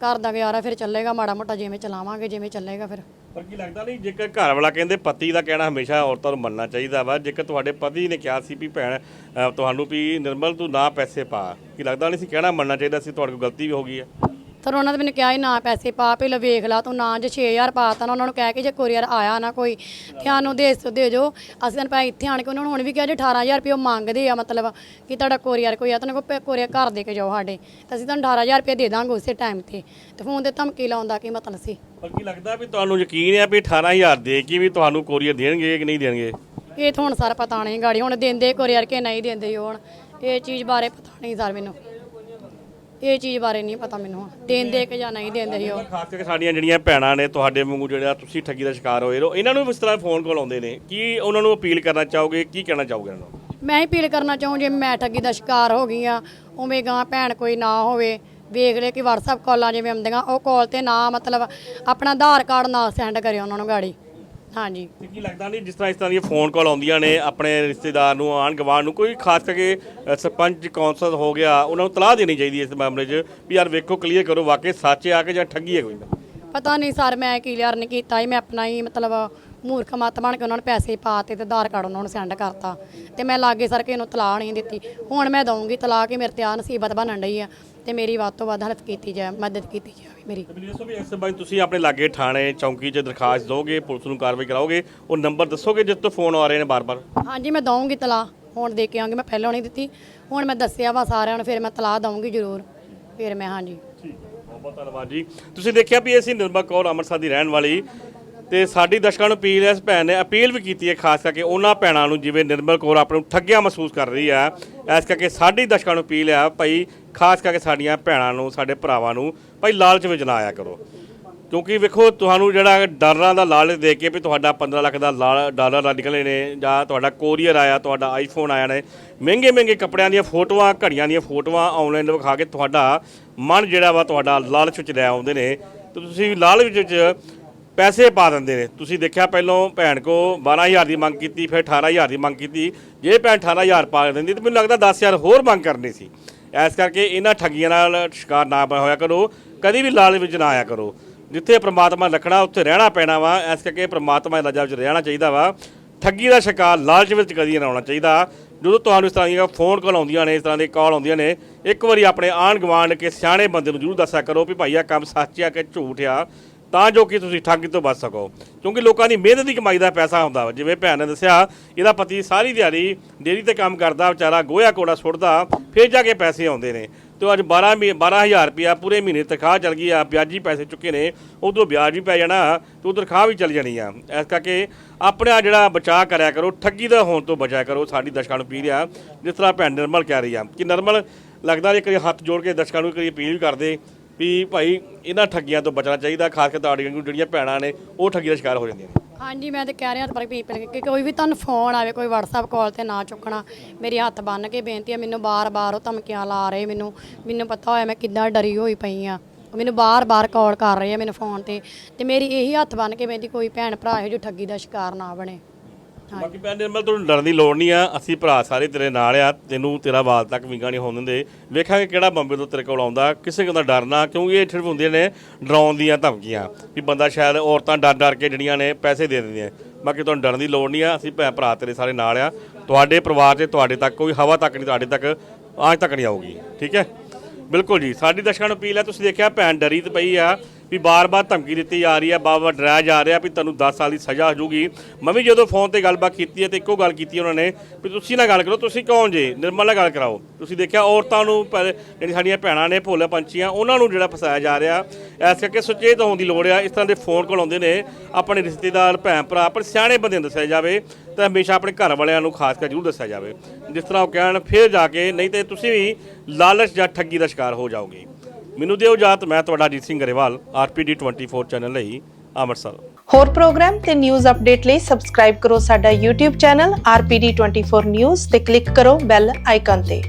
ਘਰ ਦਾ ਗੁਜ਼ਾਰਾ ਫਿਰ ਚੱਲੇਗਾ ਮਾੜਾ ਮੋਟਾ ਜਿਵੇਂ ਚਲਾਵਾਂਗੇ ਜਿਵੇਂ ਚੱਲੇਗਾ ਫਿਰ। ਪਰ ਕੀ ਲੱਗਦਾ ਨਹੀਂ ਜੇਕਰ ਘਰ ਵਾਲਾ ਕਹਿੰਦੇ ਪਤੀ ਦਾ ਕਹਿਣਾ ਹਮੇਸ਼ਾ ਔਰਤਾਂ ਨੂੰ ਮੰਨਣਾ ਚਾਹੀਦਾ ਵਾ ਜੇਕਰ ਤੁਹਾਡੇ ਪਤੀ ਨੇ ਕਿਹਾ ਸੀ ਵੀ ਭੈਣ ਅ, ਤੁਹਾਨੂੰ ਵੀ ਨਿਰਮਲ ਤੂੰ ਨਾ ਪੈਸੇ ਪਾ ਕੀ ਲੱਗਦਾ ਨਹੀਂ ਸੀ ਕਹਿਣਾ ਮੰਨਣਾ ਚਾਹੀਦਾ ਸੀ ਤੁਹਾਡੇ ਕੋਲ ਗਲਤੀ ਵੀ ਹੋ ਗਈ ਹੈ? ਸਰ ਉਹਨਾਂ ਨੇ ਮੈਨੂੰ ਕਿਹਾ ਸੀ ਨਾ ਪੈਸੇ ਪਾ ਪਹਿਲਾਂ ਵੇਖ ਲਾ ਤੂੰ ਨਾ ਜੇ 6000 ਪਾਤਾ ਨਾ ਉਹਨਾਂ ਨੂੰ ਕਹਿ ਕੇ ਜੇ ਕੋਰੀਅਰ ਆਇਆ ਨਾ ਕੋਈ ਤੇ ਸਾਨੂੰ ਦੇ ਦੇ ਜੋ। ਅਸੀਂ ਤਾਂ ਭਾਈ ਇੱਥੇ ਆਣ ਕੇ ਉਹਨਾਂ ਨੂੰ ਹੁਣ ਵੀ ਕਿਹਾ ਜੇ 18000 ਰੁਪਏ ਉਹ ਮੰਗਦੇ ਆ ਮਤਲਬ ਕਿ ਤੁਹਾਡਾ ਕੋਰੀਅਰ ਕੋਈ ਆ ਤਾਂ ਉਹਨਾਂ ਕੋਲ ਕੋਰੀਅਰ ਘਰ ਦੇ ਕੇ ਜਾਓ ਸਾਡੇ। ਤਾਂ ਅਸੀਂ ਤੁਹਾਨੂੰ 18000 ਰੁਪਏ ਦੇ ਦਾਂਗੇ ਉਸੇ ਟਾਈਮ ਤੇ। ਤੇ ਫੋਨ ਤੇ ਧਮਕੀ ਲਾਉਂਦਾ ਕੀ ਮਤਲਬ ਸੀ? ਪਰ ਕੀ ਲੱਗਦਾ ਵੀ ਤੁਹਾਨੂੰ ਯਕੀਨ ਹੈ ਵੀ 18000 ਦੇ ਕੇ ਵੀ ਤੁਹਾਨੂੰ ਕੋਰੀਅਰ ਦੇਣਗੇ ਕਿ ਨਹੀਂ ਦੇਣਗੇ? ਇਹ ਤਾਂ ਹੁਣ ਸਰ ਪਤਾ ਨਹੀਂ ਗਾੜੀ ਹੁਣ ਦਿੰਦੇ ਕੋਰੀਅਰ ਕਿ ਨਹੀਂ ਦਿੰਦੇ ਹੁਣ? ਇਹ ਚੀਜ਼ ਬਾਰੇ ਪਤਾ ਨਹੀਂ ਸਰ ਮੈਨੂੰ। ਇਹ ਚੀਜ਼ ਬਾਰੇ ਨਹੀਂ ਪਤਾ ਮੈਨੂੰ। ਦੇਣ ਦੇ ਕੇ ਜਾਂ ਨਹੀਂ ਦੇਂਦੇ ਸੀ ਉਹ। ਖਾਸ ਕਰਕੇ ਸਾਡੀਆਂ ਜਿਹੜੀਆਂ ਭੈਣਾਂ ਨੇ ਤੁਹਾਡੇ ਵਾਂਗੂ ਜਿਹੜਾ ਤੁਸੀਂ ਠੱਗੀ ਦਾ ਸ਼ਿਕਾਰ ਹੋਏ ਹੋ ਇਹਨਾਂ ਨੂੰ ਇਸ ਤਰ੍ਹਾਂ ਫੋਨ ਕਾਲ ਆਉਂਦੇ ਨੇ ਕੀ ਉਹਨਾਂ ਨੂੰ ਅਪੀਲ ਕਰਨਾ ਚਾਹੋਗੇ ਕੀ ਕਹਿਣਾ ਚਾਹੋਗੇ ਇਹਨਾਂ ਨੂੰ? ਮੈਂ ਹੀ ਅਪੀਲ ਕਰਨਾ ਚਾਹੂੰ ਜੇ ਮੈਂ ਠੱਗੀ ਦਾ ਸ਼ਿਕਾਰ ਹੋ ਗਈ ਆ ਉਵੇਂ ਗਾਂ ਭੈਣ ਕੋਈ ਨਾ ਹੋਵੇ ਵੇਖ ਲੈ ਕਿ WhatsApp ਕਾਲਾਂ ਜਿਵੇਂ ਆਉਂਦੀਆਂ ਉਹ ਕਾਲ ਤੇ ਨਾ ਮਤਲਬ ਆਪਣਾ ਆਧਾਰ ਕਾਰਡ ਨਾ ਸੈਂਡ ਕਰਿਓ ਉਹਨਾਂ ਨੂੰ ਗਾੜੀ। ਹਾਂਜੀ। ਤੇ ਕੀ ਲੱਗਦਾ ਨਹੀਂ ਜਿਸ ਤਰ੍ਹਾਂ ਇਸ ਤਰ੍ਹਾਂ ਦੀਆਂ ਫੋਨ ਕਾਲ ਆਉਂਦੀਆਂ ਨੇ ਆਪਣੇ ਰਿਸ਼ਤੇਦਾਰ ਨੂੰ ਆਣ ਗਵਾਂਢ ਨੂੰ ਕੋਈ ਖਾਸ ਕਰਕੇ ਅ, ਸਰਪੰਚ ਕੌਂਸਲ ਹੋ ਗਿਆ ਉਹਨਾਂ ਨੂੰ ਤਲਾਹ ਦੇਣੀ ਚਾਹੀਦੀ ਹੈ ਇਸ ਮਾਮਲੇ 'ਚ ਵੀ ਯਾਰ ਵੇਖੋ ਕਲੀਅਰ ਕਰੋ ਵਾਕਈ ਸੱਚ ਆ ਕੇ ਜਾਂ ਠੱਗੀ ਹੈ ਕੋਈ? ਪਤਾ ਨਹੀਂ ਸਰ ਮੈਂ ਕਲੀਅਰ ਨਹੀਂ ਕੀਤਾ ਹੀ ਮੈਂ ਆਪਣਾ ਹੀ ਮਤਲਬ ਮੂਰਖ ਮਤ ਬਣ ਕੇ ਉਹਨਾਂ ਨੂੰ ਪੈਸੇ ਪਾਤੇ ਤੇ ਆਧਾਰ ਕਾਰਡ ਉਹਨਾਂ ਨੂੰ ਸੈਂਡ ਕਰਤਾ ਤੇ ਮੈਂ ਲਾਗੇ ਸਰ ਕੇ ਇਹਨੂੰ ਤਲਾਹ ਨਹੀਂ ਦਿੱਤੀ। ਹੁਣ ਮੈਂ ਦਊਂਗੀ ਤਲਾਹ ਕਿ ਮੇਰੇ ਤੇ ਆ ਨਸੀਬਤ ਬਣਨ ਡਈ ਆ ਤੇ ਮੇਰੀ ਵੱਧ ਤੋਂ ਵੱਧ ਹੈਲਪ ਕੀਤੀ ਜਾਏ ਮਦਦ ਕੀਤੀ ਜਾਵੇ ਮੇਰੀ ਤੇ ਮੈਨੂੰ ਦੱਸੋ ਵੀ ਇਸ ਬਾਰੇ ਤੁਸੀਂ ਆਪਣੇ ਲਾਗੇ ਥਾਣੇ ਚੌਂਕੀ 'ਚ ਦਰਖਾਸਤ ਦੋਗੇ ਪੁਲਿਸ ਨੂੰ ਕਾਰਵਾਈ ਕਰਾਓਗੇ ਉਹ ਨੰਬਰ ਦੱਸੋਗੇ ਜਿਸ ਤੋਂ ਫੋਨ ਆ ਰਹੇ ਨੇ ਬਾਰ-ਬਾਰ? ਹਾਂਜੀ ਮੈਂ ਦਊਂਗੀ ਤਲਾਹ ਹੁਣ ਦੇ ਕੇ ਆਉਂਗੀ ਮੈਂ ਪਹਿਲਾਂ ਨਹੀਂ ਦਿੱਤੀ ਹੁਣ ਮੈਂ ਦੱਸਿਆ ਵਾ ਸਾਰਿਆਂ ਨੂੰ ਫਿਰ ਮੈਂ ਤਲਾਹ ਦਊਂਗੀ ਜ਼ਰੂਰ ਫਿਰ ਮੈਂ ਹਾਂਜੀ। ਬਹੁਤ ਬਹੁਤ ਧੰਨਵਾਦ ਜੀ। ਤੁਸੀਂ ਦੇਖਿਆ ਵੀ ਅਸੀਂ ਨਿਰਮਲ ਕੌਰ ਅੰਮ੍ਰਿਤਸਰ ਦੀ ਰਹਿਣ ਵਾਲੀ ਤੇ ਸਾਡੀ ਦਰਸ਼ਕਾਂ ਨੂੰ ਅਪੀਲ ਹੈ, ਇਸ ਭੈਣ ਨੇ ਅਪੀਲ ਵੀ ਕੀਤੀ ਹੈ, ਖਾਸ ਕਰਕੇ ਉਹਨਾਂ ਭੈਣਾਂ ਨੂੰ, ਜਿਵੇਂ ਨਿਰਮਲ ਕੌਰ ਆਪਣੇ ਨੂੰ ਠੱਗਿਆ ਮਹਿਸੂਸ ਕਰ ਰਹੀ ਹੈ। ਇਸ ਕਰਕੇ ਸਾਡੀ ਦਰਸ਼ਕਾਂ ਨੂੰ ਅਪੀਲ ਹੈ, ਭਾਈ, ਖਾਸ ਕਰਕੇ ਸਾਡੀਆਂ ਭੈਣਾਂ ਨੂੰ, ਸਾਡੇ ਭਰਾਵਾਂ ਨੂੰ, ਭਾਈ, ਲਾਲਚ ਵਿੱਚ ਨਾ ਆਇਆ ਕਰੋ। ਕਿਉਂਕਿ ਵੇਖੋ, ਤੁਹਾਨੂੰ ਜਿਹੜਾ ਡਾਲਰਾਂ ਦਾ ਲਾਲਚ ਦੇ ਕੇ ਵੀ ਤੁਹਾਡਾ 15 ਲੱਖ ਦਾ ਲਾ- ਡਾਲਰ ਦਾ ਨਿਕਲੇ ਨੇ, ਜਾਂ ਤੁਹਾਡਾ ਕੋਰੀਅਰ ਆਇਆ, ਤੁਹਾਡਾ ਆਈਫੋਨ ਆਇਆ ਨੇ, ਮਹਿੰਗੇ ਮਹਿੰਗੇ ਕੱਪੜਿਆਂ ਦੀਆਂ ਫੋਟੋਆਂ, ਘੜੀਆਂ ਦੀਆਂ ਫੋਟੋਆਂ ਆਨਲਾਈਨ ਵਿਖਾ ਕੇ ਤੁਹਾਡਾ ਮਨ ਜਿਹੜਾ ਵਾ, ਤੁਹਾਡਾ ਲਾਲਚ ਵਿੱਚ ਲੈ ਆਉਂਦੇ ਨੇ। ਤੇ ਤੁਸੀਂ ਲਾਲਚ ਵਿੱਚ ਪੈਸੇ ਪਾ ਦਿੰਦੇ ਨੇ। ਤੁਸੀਂ ਦੇਖਿਆ ਪਹਿਲਾਂ ਭੈਣ ਕੋ 12000 ਦੀ ਮੰਗ ਕੀਤੀ, ਫਿਰ 18000 ਦੀ ਮੰਗ ਕੀਤੀ। ਜੇ ਭੈਣ 18000 ਪਾ ਦਿੰਦੀ ਤਾਂ ਮੈਨੂੰ ਲੱਗਦਾ 10000 ਹੋਰ ਮੰਗ ਕਰਨੀ ਸੀ। ਇਸ ਕਰਕੇ ਇਹਨਾਂ ਠੱਗੀਆਂ ਨਾਲ ਸ਼ਿਕਾਰ ਨਾ ਹੋਇਆ ਕਰੋ। ਕਦੀ ਵੀ ਲਾਲਚ ਵਿੱਚ ਨਾ ਆਇਆ ਕਰੋ। ਜਿੱਥੇ ਪ੍ਰਮਾਤਮਾ ਰੱਖਣਾ ਉੱਥੇ ਰਹਿਣਾ ਪੈਣਾ ਵਾ। ਇਸ ਕਰਕੇ ਪ੍ਰਮਾਤਮਾ ਦੀ ਰਜਾ ਵਿੱਚ ਰਹਿਣਾ ਚਾਹੀਦਾ ਵਾ। ਠੱਗੀ ਦਾ ਸ਼ਿਕਾਰ ਲਾਲਚ ਵਿੱਚ ਕਦੀ ਨਾ ਆਉਣਾ ਚਾਹੀਦਾ। ਜਦੋਂ ਤੁਹਾਨੂੰ ਇਸ ਤਰ੍ਹਾਂ ਦੀਆਂ ਫੋਨ ਕਾਲ ਆਉਂਦੀਆਂ ਨੇ, ਇਸ ਤਰ੍ਹਾਂ ਦੇ ਕਾਲ ਆਉਂਦੀਆਂ ਨੇ, ਇੱਕ ਵਾਰੀ ਆਪਣੇ ਆਂਢ ਗੁਆਂਢ ਕੇ ਸਿਆਣੇ ਬੰਦੇ ਨੂੰ ਜ਼ਰੂਰ ਦੱਸਿਆ ਕਰੋ ਵੀ ਭਾਈ ਆ ਕੰਮ ਸੱਚ ਆ ਕਿ ਝੂਠ ਆ। ਤਾਂ ਜੋ ਕਿ ਤੁਸੀਂ ਠੱਗੀ ਤੋਂ ਬਚ ਸਕੋ। ਕਿਉਂਕਿ ਲੋਕਾਂ ਦੀ ਮਿਹਨਤ ਦੀ ਕਮਾਈ ਦਾ ਪੈਸਾ ਹੁੰਦਾ ਵਾ। ਜਿਵੇਂ ਭੈਣ ਨੇ ਦੱਸਿਆ, ਇਹਦਾ ਪਤੀ ਸਾਰੀ ਦਿਹਾੜੀ ਡੇਰੀ ਤੇ ਕੰਮ ਕਰਦਾ, ਵਿਚਾਰਾ ਗੋਇਆ ਕੋੜਾ ਸੁੱਟਦਾ, ਫਿਰ ਜਾ ਕੇ ਪੈਸੇ ਆਉਂਦੇ ਨੇ। ਤੇ ਅੱਜ 12 ਮਹੀ- 12000 ਰੁਪਿਆ ਪੂਰੇ ਮਹੀਨੇ ਤਨਖਾਹ ਚਲ ਗਈ ਆ, ਵਿਆਜੀ ਪੈਸੇ ਚੁੱਕੇ ਨੇ ਉਦੋਂ ਵਿਆਜ ਵੀ ਪੈ ਜਾਣਾ ਤੇ ਉਹ ਤਨਖਾਹ ਵੀ ਚਲ ਜਾਣੀ ਆ। ਇਸ ਕਰਕੇ ਆਪਣਾ ਜਿਹੜਾ ਬਚਾਅ ਕਰਿਆ ਕਰੋ, ਠੱਗੀ ਦਾ ਹੋਣ ਤੋਂ ਬਚਿਆ ਕਰੋ, ਸਾਡੀ ਦਰਸ਼ਕਾਂ ਨੂੰ ਅਪੀਲ ਆ, ਜਿਸ ਤਰ੍ਹਾਂ ਭੈਣ ਨਿਰਮਲ ਕਹਿ ਰਹੀ ਆ, ਕਿ ਨਿਰਮਲ ਲੱਗਦਾ ਜੇ ਵਾਰੀ ਹੱਥ ਜੋੜ ਕੇ ਦਰਸ਼ਕਾਂ ਨੂੰ ਇੱਕ ਅਪੀਲ ਵੀ ਕਰਦੇ ਵੀ ਭਾਈ ਇਹਨਾਂ ਠੱਗੀਆਂ ਤੋਂ ਬਚਣਾ ਚਾਹੀਦਾ, ਖਾਸ ਕਰਕੇ ਤੁਹਾਡੀਆਂ ਜਿਹੜੀਆਂ ਭੈਣਾਂ ਨੇ, ਉਹ ਠੱਗੀ ਦਾ ਸ਼ਿਕਾਰ ਹੋ ਜਾਂਦੀਆਂ ਨੇ। ਹਾਂਜੀ, ਮੈਂ ਤਾਂ ਕਹਿ ਰਿਹਾ ਪਰ ਪੀਪਲ ਕਿ ਕੋਈ ਵੀ ਤੁਹਾਨੂੰ ਫੋਨ ਆਵੇ, ਕੋਈ WhatsApp ਕਾਲ ਤੇ ਨਾ ਚੁੱਕਣਾ, ਮੇਰੇ ਹੱਥ ਬੰਨ ਕੇ ਬੇਨਤੀ ਹੈ ਮੈਨੂੰ ਬਾਰ-ਬਾਰ ਉਹ ਧਮਕੀਆਂ ਲਾ ਰਹੇ ਮੈਨੂੰ ਮੈਨੂੰ ਪਤਾ ਹੋਇਆ ਮੈਂ ਕਿੰਨਾ ਡਰੀ ਹੋਈ ਪਈ ਆ। ਮੈਨੂੰ ਬਾਰ-ਬਾਰ ਕਾਲ ਕਰ ਰਹੇ ਆ ਮੈਨੂੰ ਫੋਨ ਤੇ ਤੇ ਮੇਰੀ ਇਹੀ ਹੱਥ ਬੰਨ ਕੇ ਬੇਨਤੀ, ਕੋਈ ਭੈਣ ਭਰਾ ਇਹੋ ਜੋ ਠੱਗੀ ਦਾ ਸ਼ਿਕਾਰ ਨਾ ਬਣੇ। ਬਾਕੀ ਭੈਣ ਨਿਰਮਲ ਤੁਹਾਨੂੰ ਡਰਨ ਦੀ ਲੋੜ ਨਹੀਂ ਆ। ਅਸੀਂ ਭਰਾ ਸਾਰੇ ਤੇਰੇ ਨਾਲ ਆ। ਤੈਨੂੰ ਤੇਰਾ ਵਾਲ ਤੱਕ ਵਿੰਗਾ ਨਹੀਂ ਹੋਣ ਦਿੰਦੇ। ਵੇਖਾਂਗੇ ਕਿਹੜਾ ਬੰਬੇ ਤੋਂ ਤੇਰੇ ਕੋਲ ਆਉਂਦਾ। ਕਿਸੇ ਕੋਲ ਦਾ ਡਰਨਾ ਕਿਉਂਕਿ ਇਹ ਸਿਰਫ ਹੁੰਦੀਆਂ ਨੇ ਡਰਾਉਣ ਦੀਆਂ ਧਮਕੀਆਂ ਵੀ ਬੰਦਾ ਸ਼ਾਇਦ ਔਰਤਾਂ ਡਰ ਡਰ ਕੇ ਜਿਹੜੀਆਂ ਨੇ ਪੈਸੇ ਦੇ ਦਿੰਦੀਆਂ। ਬਾਕੀ ਤੁਹਾਨੂੰ ਡਰਨ ਦੀ ਲੋੜ ਨਹੀਂ ਆ। ਅਸੀਂ ਭੈਣ ਭਰਾ ਤੇਰੇ ਸਾਰੇ ਨਾਲ ਆ। ਤੁਹਾਡੇ ਪਰਿਵਾਰ 'ਚ ਤੁਹਾਡੇ ਤੱਕ ਕੋਈ ਹਵਾ ਤੱਕ ਨਹੀਂ, ਤੁਹਾਡੇ ਤੱਕ ਆਜ ਤੱਕ ਨਹੀਂ ਆਊਗੀ। ਠੀਕ ਹੈ? ਬਿਲਕੁਲ ਜੀ। ਸਾਡੀ ਦਰਸ਼ਕਾਂ ਨੂੰ ਅਪੀਲ ਹੈ, ਤੁਸੀਂ ਦੇਖਿਆ ਭੈਣ ਡਰੀ ਤੇ ਪਈ ਆ। ਵੀ ਬਾਰ-ਬਾਰ ਧਮਕੀ ਦਿੱਤੀ ਜਾ ਰਹੀ ਹੈ, ਬਾਰ-ਬਾਰ ਡਰਾਇਆ ਜਾ ਰਿਹਾ ਵੀ ਤੁਹਾਨੂੰ 10 ਸਾਲ ਦੀ ਸਜ਼ਾ ਹੋ ਜਾਊਗੀ ਮੈਂ ਵੀ ਜਦੋਂ ਫੋਨ ਤੇ ਗੱਲਬਾਤ ਕੀਤੀ ਹੈ ਤੇ ਇੱਕੋ ਗੱਲ ਕੀਤੀ ਉਹਨਾਂ ਨੇ ਵੀ ਤੁਸੀਂ ਨਾ ਗੱਲ ਕਰੋ, ਤੁਸੀਂ ਕੌਣ ਜੇ? ਨਿਰਮਲ ਨਾਲ ਗੱਲ ਕਰਾਓ। ਤੁਸੀਂ ਦੇਖਿਆ ਔਰਤਾਂ ਨੂੰ ਪਹਿਲੇ ਜਿਹੜੀ ਸਾਡੀਆਂ ਭੈਣਾਂ ਨੇ ਭੋਲੇ ਪੰਛੀਆਂ, ਉਹਨਾਂ ਨੂੰ ਜਿਹੜਾ ਫਸਾਇਆ ਜਾ ਰਿਹਾ। ਇਸ ਕਰਕੇ ਸੁਚੇਤ ਹੋਣ ਦੀ ਲੋੜ ਆ, ਇਸ ਤਰ੍ਹਾਂ ਦੇ ਫੋਨ ਕੋਲ ਆਉਂਦੇ ਨੇ, ਆਪਣੇ ਰਿਸ਼ਤੇਦਾਰ, ਭੈਣ ਭਰਾ ਪਰ ਸਿਆਣੇ ਬੰਦੇ ਨੂੰ ਦੱਸਿਆ ਜਾਵੇ ਤਾਂ ਹਮੇਸ਼ਾ ਆਪਣੇ ਘਰ ਵਾਲਿਆਂ ਨੂੰ ਖਾਸ ਕਰ ਜ਼ਰੂਰ ਦੱਸਿਆ ਜਾਵੇ। ਜਿਸ ਤਰ੍ਹਾਂ ਉਹ ਕਹਿਣ, ਫਿਰ ਜਾ ਕੇ, ਨਹੀਂ ਤੇ ਤੁਸੀਂ ਵੀ ਲਾਲਚ ਜਾਂ ਠੱਗੀ ਦਾ ਸ਼ਿਕਾਰ ਹੋ ਜਾਓਗੇ। ਮੈਨੂੰ ਦਿਓ ਇਜਾਜ਼ਤ, ਮੈਂ ਤੁਹਾਡਾ ਅਜੀਤ ਸਿੰਘ ਗਰੇਵਾਲ, ਆਰਪੀਡੀ 24 ਚੈਨਲ ਲਈ ਅੰਮ੍ਰਿਤਸਰ। ਹੋਰ ਪ੍ਰੋਗਰਾਮ ਤੇ ਨਿਊਜ਼ ਅਪਡੇਟ ਲਈ ਸਬਸਕ੍ਰਾਈਬ ਕਰੋ ਸਾਡਾ YouTube ਚੈਨਲ RPD24 News ਤੇ ਕਲਿੱਕ ਕਰੋ ਬੈਲ ਆਈਕਨ ਤੇ।